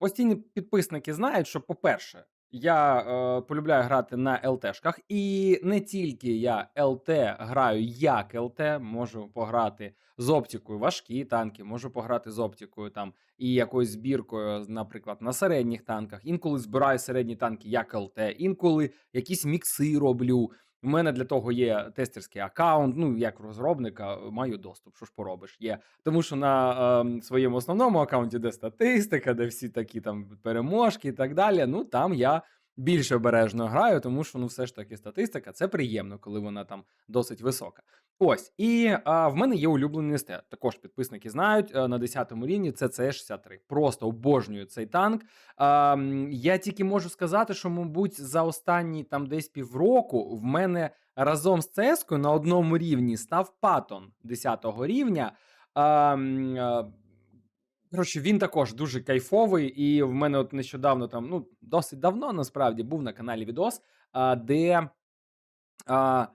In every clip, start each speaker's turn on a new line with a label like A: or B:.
A: Постійні підписники знають, що, по-перше, я е, полюбляю грати на ЛТшках, і не тільки я ЛТ граю як ЛТ, можу пограти з оптикою важкі танки, можу пограти з оптикою там і якоюсь збіркою, наприклад, на середніх танках. Інколи збираю середні танки як ЛТ, інколи якісь мікси роблю. У мене для того є тестерський аккаунт. Ну, як розробника, маю доступ. Що ж поробиш? Є. Тому що на е, своєму основному аккаунті, де статистика, де всі такі там переможки і так далі. Ну там я більш обережно граю, тому що ну все ж таки статистика це приємно, коли вона там досить висока. Ось, і а, в мене є улюблений СТ. Також підписники знають е, на 10 рівні це CS-63. Просто обожнюю цей танк. А, я тільки можу сказати, що, мабуть, за останні там десь півроку в мене разом з CS на одному рівні став Патон 10 рівня. А, Коротше, він також дуже кайфовий, і в мене от нещодавно там, ну, досить давно насправді був на каналі відос, а, де а,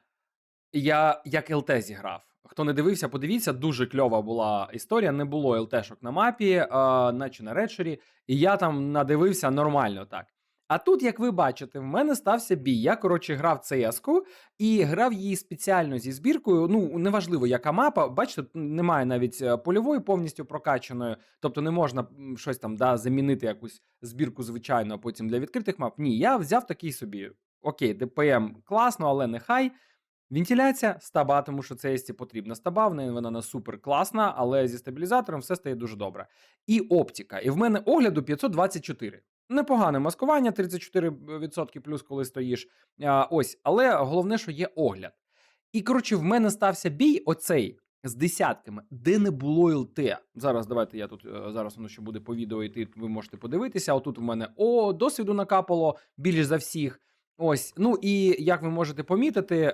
A: я як ЛТ зіграв. Хто не дивився, подивіться, дуже кльова була історія. Не було ЛТшок на мапі, а, наче на речері, і я там надивився нормально так. А тут, як ви бачите, в мене стався бій. Я, коротше, грав CS-ку і грав її спеціально зі збіркою. Ну, неважливо, яка мапа. Бачите, немає навіть е, польової повністю прокачаної, тобто не можна щось там да, замінити якусь збірку, звичайно, а потім для відкритих мап. Ні, я взяв такий собі. Окей, ДПМ класно, але нехай. Вентиляція стаба, тому що це потрібна стаба, в неї вона на супер класна, але зі стабілізатором все стає дуже добре. І оптика. І в мене огляду 524. Непогане маскування, 34% плюс, коли стоїш. А, ось, але головне, що є огляд. І коротше, в мене стався бій оцей з десятками, де не було ЛТ. Зараз давайте я тут е, зараз воно ще буде по відео йти. Ви можете подивитися. Отут в мене о, досвіду накапало більш за всіх. Ось, ну і як ви можете помітити, е,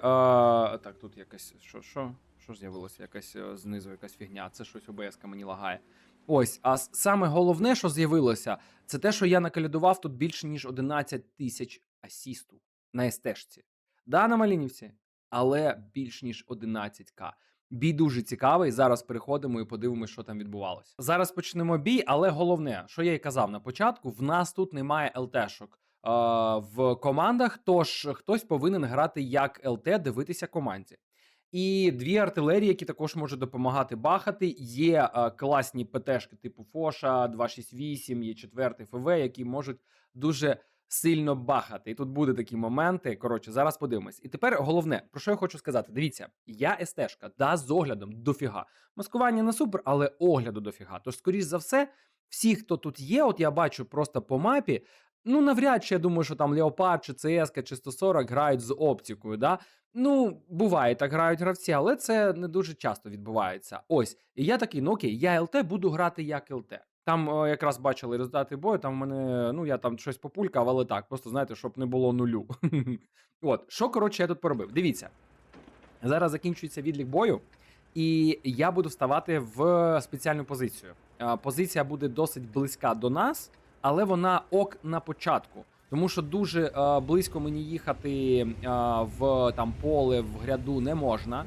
A: так, тут якась що, що, що з'явилося? Якась е, знизу якась фігня. Це щось ОБС мені лагає. Ось, а саме головне, що з'явилося, це те, що я накалядував тут більше ніж 11 тисяч асісту на СТшці. Да, на Малінівці, але більш ніж 11к. Бій дуже цікавий. Зараз переходимо і подивимося, що там відбувалося. Зараз почнемо бій, але головне, що я й казав на початку: в нас тут немає ЛТшок в командах. Тож хтось повинен грати як ЛТ, дивитися команді. І дві артилерії, які також можуть допомагати бахати. Є е, класні ПТшки типу Фоша, 268, є четвертий ФВ, які можуть дуже сильно бахати. І тут буде такі моменти. Коротше, зараз подивимось. І тепер головне, про що я хочу сказати: дивіться, я естешка, да, з оглядом дофіга. Маскування не супер, але огляду дофіга. Тож, скоріш за все, всі, хто тут є, от я бачу просто по мапі. Ну, навряд чи я думаю, що там Леопард чи ЦСК чи 140 грають з оптикою. Да? Ну, буває, так грають гравці, але це не дуже часто відбувається. Ось. І я такий, ну окей, я ЛТ буду грати як ЛТ. Там е, якраз бачили результати бою, там в мене, ну я там щось популькав, але так, просто знаєте, щоб не було нулю. От, що коротше я тут поробив? Дивіться. Зараз закінчується відлік бою, і я буду вставати в спеціальну позицію. Е, Позиція буде досить близька до нас, але вона ок на початку. Тому що дуже е, близько мені їхати е, в там поле, в гряду не можна,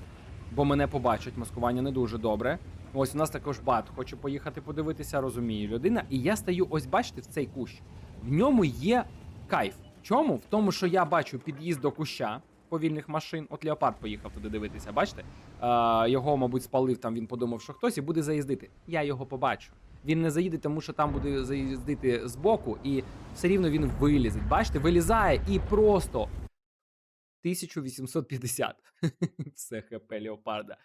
A: бо мене побачать, маскування не дуже добре. Ось у нас також бат хоче поїхати подивитися, розуміє людина. І я стою, ось бачите, в цей кущ. В ньому є кайф. Чому? В тому, що я бачу під'їзд до куща повільних машин. От Леопард поїхав туди дивитися, бачите? Е, його, мабуть, спалив там, він подумав, що хтось і буде заїздити. Я його побачу. Він не заїде, тому що там буде заїздити збоку, і все рівно він вилізе. Бачите, вилізає і просто 1850. Все хп Леопарда.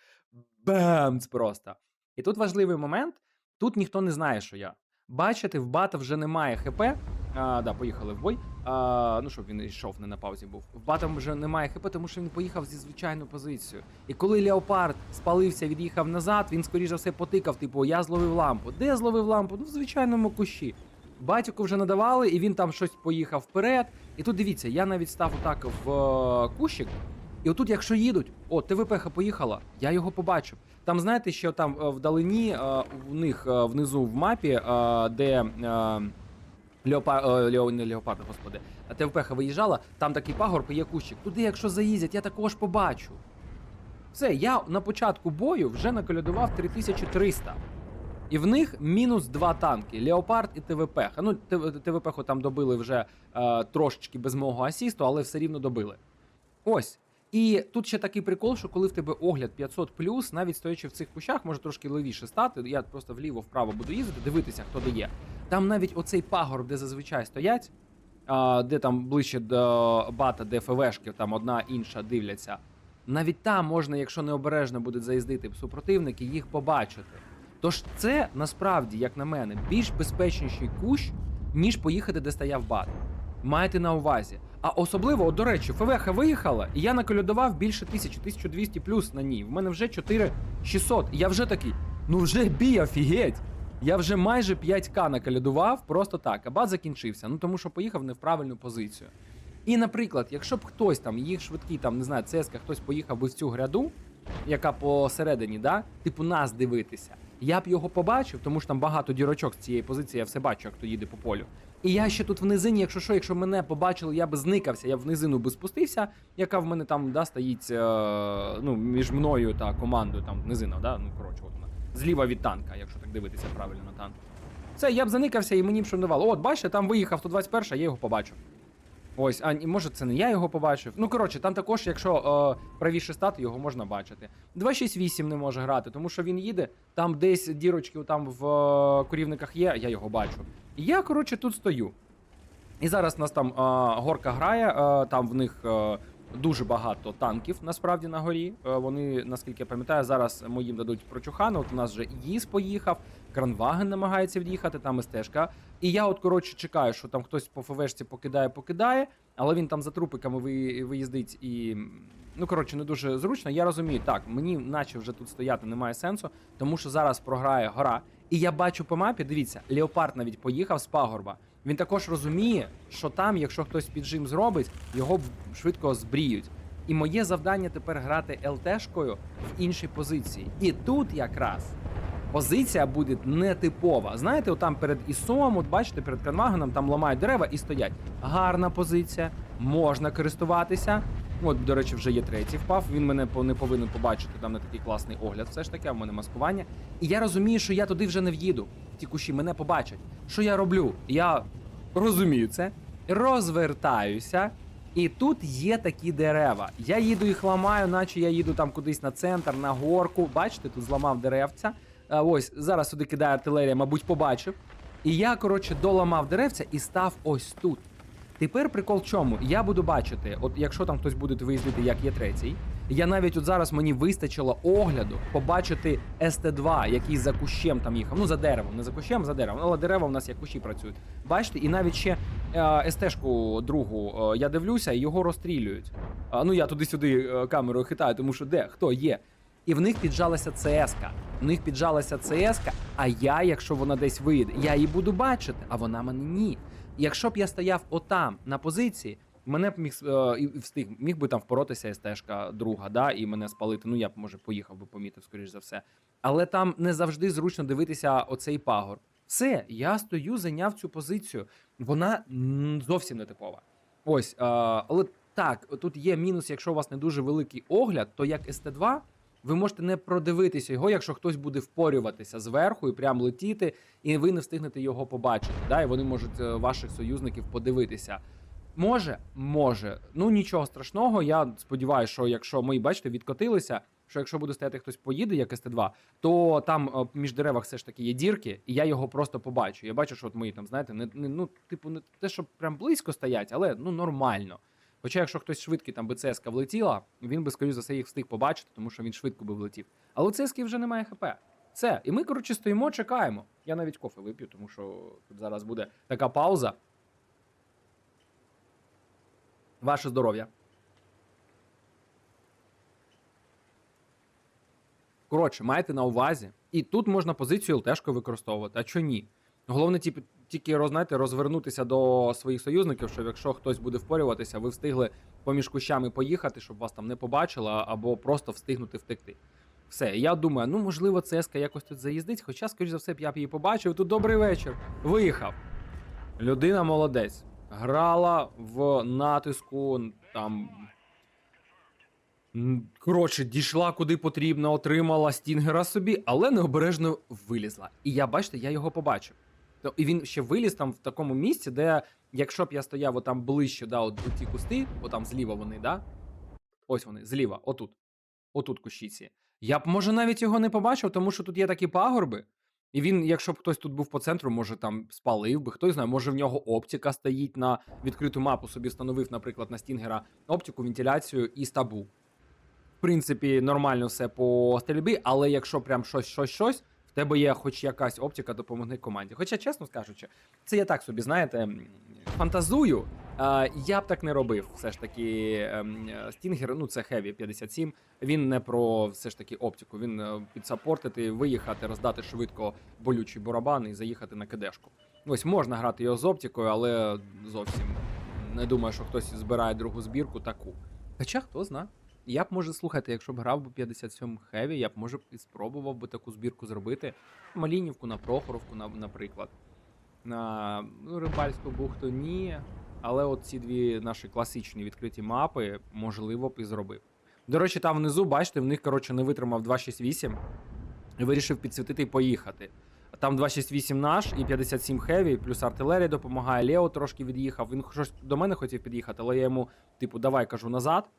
A: Бемц просто. І тут важливий момент: тут ніхто не знає, що я. Бачите, в бата вже немає ХП. А, да, поїхали в бой. А, ну, щоб він йшов, не на паузі був. В бата вже немає ХП, тому що він поїхав зі звичайною позицією. І коли Леопард спалився, від'їхав назад, він скоріш за все потикав, типу, я зловив лампу. Де зловив лампу? Ну, в звичайному кущі. Батьку вже надавали, і він там щось поїхав вперед. І тут дивіться, я навіть став отак в е, кущик. І отут, якщо їдуть, о, ТВПХ поїхала, я його побачив. Там знаєте, що там е, вдалині е, в них е, внизу в мапі, е, де е, Леопар... е, Лео... не Леопард, господи, а ТВПХ виїжджала, там такий пагорб і є кущик. Туди, якщо заїздять, я також побачу. Все, я на початку бою вже наколядував 3300. І в них мінус два танки: Леопард і ТВП. Ну, ТВП там добили вже е, трошечки без мого асісту, але все рівно добили. Ось. І тут ще такий прикол, що коли в тебе огляд 500 навіть стоячи в цих кущах, може трошки левіше стати. Я просто вліво-вправо буду їздити, дивитися, хто де є. Там навіть оцей пагорб, де зазвичай стоять, де там ближче до бата, де ФВшки, там одна інша дивляться. Навіть там можна, якщо необережно будуть заїздити супротивники, їх побачити. Тож це насправді, як на мене, більш безпечніший кущ, ніж поїхати, де стояв бат. Майте на увазі. А особливо, до речі, ФВХ виїхала, і я наколюдував більше 1000, 1200 плюс на ній. В мене вже 4600. І я вже такий, ну вже бій, офігеть. Я вже майже 5к накалядував просто так, а бат закінчився. Ну тому що поїхав не в правильну позицію. І, наприклад, якщо б хтось там, їх швидкий, там, не знаю, ЦСК, хтось поїхав би в цю гряду, яка посередині, да, типу нас дивитися, я б його побачив, тому що там багато дірочок з цієї позиції, я все бачу, як то їде по полю. І я ще тут в низині, якщо що, якщо мене побачили, я би зникався, я б в низину би спустився, яка в мене там да, стоїть е, ну, між мною та командою, там низина, да? ну коротше, от вона. Зліва від танка, якщо так дивитися правильно на танк. Це я б заникався і мені б давало. От, бачите, там виїхав 121, я його побачив. Ось, а може це не я його побачив. Ну коротше, там також, якщо е, правіше стати, його можна бачити. 268 не може грати, тому що він їде, там десь дірочки там в е, корівниках є, я його бачу. І я, коротше, тут стою. І зараз нас там е, горка грає, е, там в них е, дуже багато танків насправді на горі. Е, вони, наскільки я пам'ятаю, зараз моїм дадуть прочухана. От у нас вже ЄС поїхав, Кранваген намагається від'їхати, там стежка. І я, от, коротше, чекаю, що там хтось по ФВшці покидає, покидає, але він там за трупиками ви- виїздить і. Ну, коротше, не дуже зручно. Я розумію, так, мені наче вже тут стояти немає сенсу, тому що зараз програє гора. І я бачу по мапі, дивіться, Леопард навіть поїхав з пагорба. Він також розуміє, що там, якщо хтось піджим зробить, його швидко збріють. І моє завдання тепер грати ЛТшкою в іншій позиції. І тут якраз позиція буде нетипова. Знаєте, отам перед ІСОм, от бачите, перед Кранвагеном там ламають дерева і стоять. Гарна позиція, можна користуватися. От, до речі, вже є третій впав. Він мене не повинен побачити там на такий класний огляд. Все ж таки, а в мене маскування. І я розумію, що я туди вже не в'їду. Ті кущі мене побачать. Що я роблю? Я розумію це, розвертаюся. І тут є такі дерева. Я їду їх ламаю, наче я їду там кудись на центр, на горку. Бачите, тут зламав деревця. А, ось зараз сюди кидає артилерія, мабуть, побачив. І я, коротше, доламав деревця і став ось тут. Тепер прикол в чому? Я буду бачити, от якщо там хтось буде виїздити, як є третій. Я навіть от зараз мені вистачило огляду побачити СТ2, який за кущем там їхав. Ну за деревом, не за кущем, за деревом. Але дерева у нас як кущі працюють. Бачите, і навіть ще е, СТ-шку другу е, я дивлюся, його розстрілюють. А, ну я туди-сюди е, камерою хитаю, тому що де хто є. І в них піджалася ЦСК. В них піджалася ЦСК, а я, якщо вона десь вийде, я її буду бачити, а вона мене ні. Якщо б я стояв отам на позиції, мене б міг е, і встиг, міг би там впоротися СТшка друга, да, і мене спалити. Ну я б може поїхав би помітив, скоріш за все. Але там не завжди зручно дивитися оцей пагор. Все, я стою, зайняв цю позицію. Вона зовсім не типова. Ось, е, але так, тут є мінус, якщо у вас не дуже великий огляд, то як СТ2 ви можете не продивитися його, якщо хтось буде впорюватися зверху і прям летіти, і ви не встигнете його побачити. Да? І вони можуть е, ваших союзників подивитися. Може, може. Ну нічого страшного. Я сподіваюся, що якщо ми, бачите, відкотилися, що якщо буде стояти хтось поїде, як СТ2, то там е, між деревах все ж таки є дірки, і я його просто побачу. Я бачу, що от мої там, знаєте, не, не ну, типу, не те, що прям близько стоять, але ну нормально. Хоча, якщо хтось швидкий там би ЦСК влетіла, він би, скоріш за все, їх встиг побачити, тому що він швидко би влетів. Але у ЦСК вже немає ХП. Все. І ми, коротше, стоїмо, чекаємо. Я навіть кофе вип'ю, тому що тут зараз буде така пауза. Ваше здоров'я. Коротше, майте на увазі. І тут можна позицію ЛТшкою використовувати, а чого ні? Головне, типу, тільки знаєте, розвернутися до своїх союзників, щоб якщо хтось буде впорюватися, ви встигли поміж кущами поїхати, щоб вас там не побачили, або просто встигнути втекти. Все, я думаю, ну можливо, ЦСКА якось тут заїздить, хоча, скоріш за все, б я б її побачив. Тут добрий вечір. Виїхав. Людина молодець. Грала в натиску там. Коротше, дійшла куди потрібно, отримала стінгера собі, але необережно вилізла. І я, бачите, я його побачив. То- І він ще виліз там в такому місці, де, якщо б я стояв отам ближче, да, от ті кусти, отам зліва вони, да? Ось вони, зліва, отут. Отут кущіці. Я б, може, навіть його не побачив, тому що тут є такі пагорби. І він, якщо б хтось тут був по центру, може там спалив би, хтось знає, може в нього оптика стоїть на відкриту мапу, собі встановив, наприклад, на стінгера оптику, вентиляцію і стабу. В принципі, нормально все по стрільбі, але якщо прям щось, щось, щось, в тебе є хоч якась оптика, допомогни команді. Хоча, чесно скажучи, це я так собі, знаєте, фантазую. Е, я б так не робив. Все ж таки, ем, Стінгер, ну це Heavy 57, він не про все ж таки оптику. Він е, підсапортити, виїхати, роздати швидко болючий барабан і заїхати на кидешку. Ось можна грати його з оптикою, але зовсім не думаю, що хтось збирає другу збірку таку. Хоча хто зна. Я б може слухайте, якщо б грав би 57 Heavy, я б може і спробував би таку збірку зробити. Малінівку на Прохоровку, на, наприклад. На ну, Рибальську бухту ні. Але от ці дві наші класичні відкриті мапи, можливо, б і зробив. До речі, там внизу, бачите, в них, коротше, не витримав 268 і вирішив підсвітити і поїхати. Там 268 наш і 57 Heavy, плюс артилерія допомагає. Лео трошки від'їхав. Він щось до мене хотів під'їхати, але я йому, типу, давай кажу назад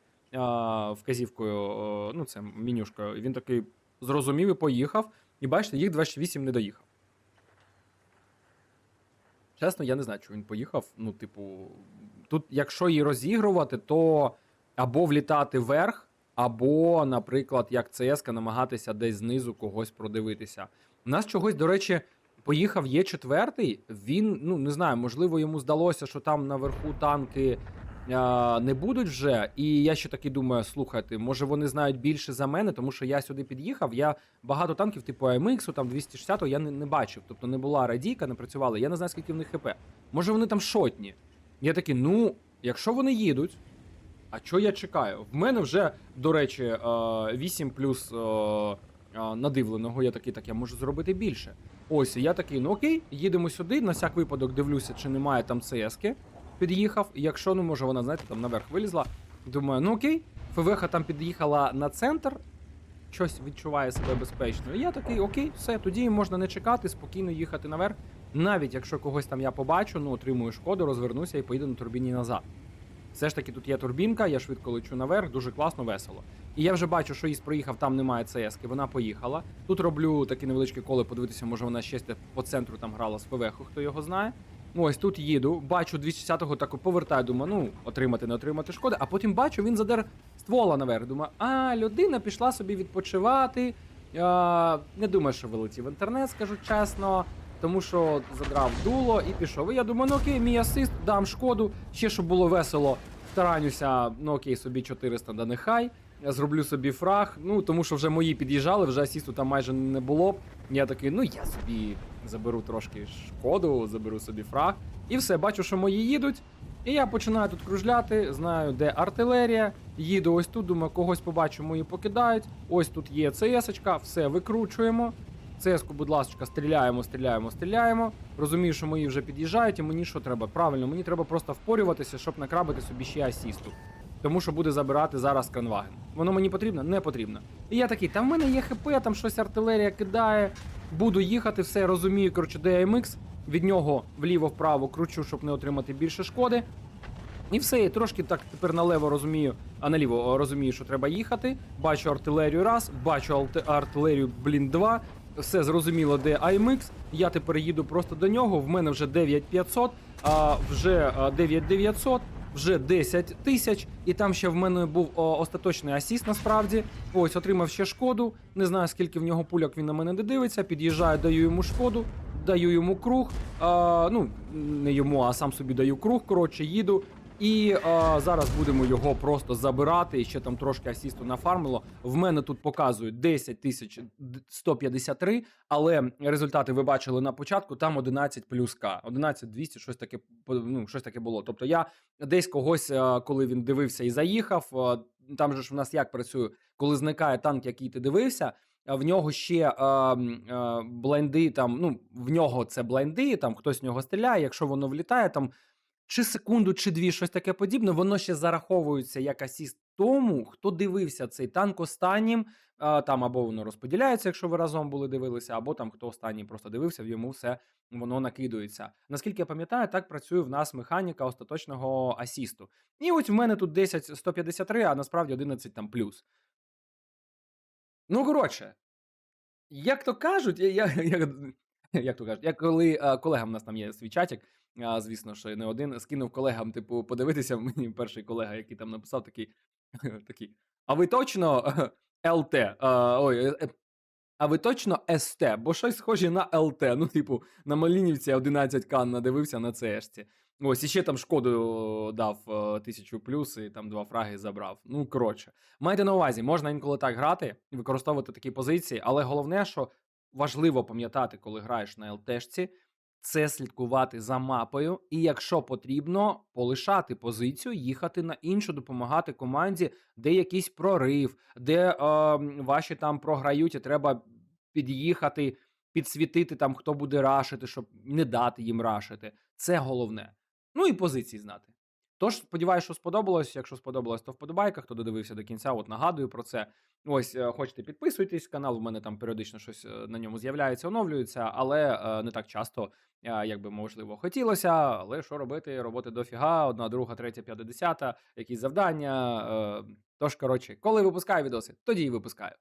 A: вказівкою, ну це менюшкою. Він такий зрозумів і поїхав. І бачите, їх 268 не доїхав. Чесно, я не знаю, чому він поїхав. Ну, типу, тут, якщо її розігрувати, то або влітати вверх, або, наприклад, як ЦСК, намагатися десь знизу когось продивитися. У нас чогось, до речі, поїхав є четвертий. Він, ну не знаю, можливо, йому здалося, що там наверху танки не будуть вже. І я ще таки думаю: слухайте, може вони знають більше за мене, тому що я сюди під'їхав. Я багато танків, типу AMX, там 260-го я не, не бачив. Тобто не була радійка, не працювала. Я не знаю, скільки в них ХП. Може вони там шотні. Я такий, ну, якщо вони їдуть. А що я чекаю? В мене вже, до речі, е, 8 плюс надивленого. Я такий, так я можу зробити більше. Ось, я такий, ну окей, їдемо сюди. На всяк випадок дивлюся, чи немає там ЦСки. Під'їхав. Якщо ну може вона, знаєте, там наверх вилізла. Думаю, ну окей, ФВХ там під'їхала на центр, щось відчуває себе безпечно. І я такий, окей, все, тоді можна не чекати, спокійно їхати наверх. Навіть якщо когось там я побачу, ну отримую шкоду, розвернуся і поїду на турбіні назад. Все ж таки тут є турбінка, я швидко лечу наверх, дуже класно, весело. І я вже бачу, що Іс проїхав, там немає ЦСки, вона поїхала. Тут роблю такі невеличкі коло, подивитися, може вона ще по центру там грала з ПВХ, хто його знає. Ось тут їду, бачу 260-го так повертаю, думаю, ну, отримати, не отримати шкоди, а потім бачу, він задер ствола наверх. Думаю, а людина пішла собі відпочивати. А, не думаю, що вилетів в інтернет, скажу чесно. Тому що задрав дуло і пішов. І я думаю, ну окей, мій асист, дам шкоду. Ще щоб було весело, старанюся, ну окей, собі 400, да нехай. Я зроблю собі фраг. Ну тому що вже мої під'їжджали, вже асісту там майже не було. Я такий, ну я собі заберу трошки шкоду, заберу собі фраг. І все, бачу, що мої їдуть. І я починаю тут кружляти, знаю, де артилерія. Їду ось тут, думаю, когось побачу, мої покидають. Ось тут є ЦС-очка, все викручуємо. ЦС-ку, будь ласка, стріляємо, стріляємо, стріляємо. Розумію, що мої вже під'їжджають, і мені що треба? Правильно, мені треба просто впорюватися, щоб накрабити собі ще асісту. Тому що буде забирати зараз кранваген. Воно мені потрібно? Не потрібно. І я такий, там в мене є ХП, там щось артилерія кидає. Буду їхати, все розумію. Коротше, DMX, від нього вліво-вправо кручу, щоб не отримати більше шкоди. І все, і трошки так тепер налево розумію, а наліво розумію, що треба їхати. Бачу артилерію раз, бачу артилерію, блін, два. Все зрозуміло, де IMX. Я тепер їду просто до нього. В мене вже 9500, а вже а, 9900, вже 10 тисяч. І там ще в мене був о, остаточний асіст насправді. Ось отримав ще шкоду. Не знаю, скільки в нього пуляк він на мене не дивиться. Під'їжджаю, даю йому шкоду, даю йому круг. А, ну, не йому, а сам собі даю круг. Коротше, їду. І а, зараз будемо його просто забирати. І ще там трошки асісту нафармило. В мене тут показують 10 тисяч 153, але результати ви бачили на початку. Там 11 плюс К, 11 200, щось таке ну, щось таке було. Тобто я десь когось, коли він дивився і заїхав. Там же ж в нас як працює, коли зникає танк, який ти дивився. В нього ще м, а, бленди, там ну в нього це бленди, там хтось в нього стріляє. Якщо воно влітає, там чи секунду, чи 2, щось таке подібне, воно ще зараховується як асіст тому, хто дивився цей танк останнім. Там або воно розподіляється, якщо ви разом були дивилися, або там хто останній просто дивився, в йому все воно накидується. Наскільки я пам'ятаю, так працює в нас механіка остаточного асісту. І ось в мене тут 10 153, а насправді 11 там плюс. Ну, коротше, як то кажуть, я, я, як, як то кажуть, я коли а, колегам у нас там є свій чатик, звісно, що не один, скинув колегам, типу, подивитися. Мені перший колега, який там написав, такий, такий. А ви точно ЛТ? Ой, е, е, а ви точно СТ? Бо щось схоже на ЛТ. Ну, типу, на Малінівці 11 кан надивився на ЦЕшці. Ось, і ще там шкоду дав е, тисячу плюс і там два фраги забрав. Ну, коротше, майте на увазі, можна інколи так грати і використовувати такі позиції, але головне, що важливо пам'ятати, коли граєш на ЛТшці, це слідкувати за мапою, і якщо потрібно, полишати позицію, їхати на іншу, допомагати команді, де якийсь прорив, де е, ваші там програють, і треба під'їхати, підсвітити там, хто буде рашити, щоб не дати їм рашити. Це головне. Ну і позиції знати. Тож, сподіваюся, що сподобалось. Якщо сподобалось, то вподобайка. Хто додивився до кінця, от нагадую про це. Ось, е, хочете підписуйтесь, канал у мене там періодично щось е, на ньому з'являється, оновлюється, але е, не так часто, як би можливо хотілося. Але що робити? Роботи дофіга, одна, друга, третя, п'ята, десята, якісь завдання. Тож, коротше, коли випускаю відоси, тоді і випускаю.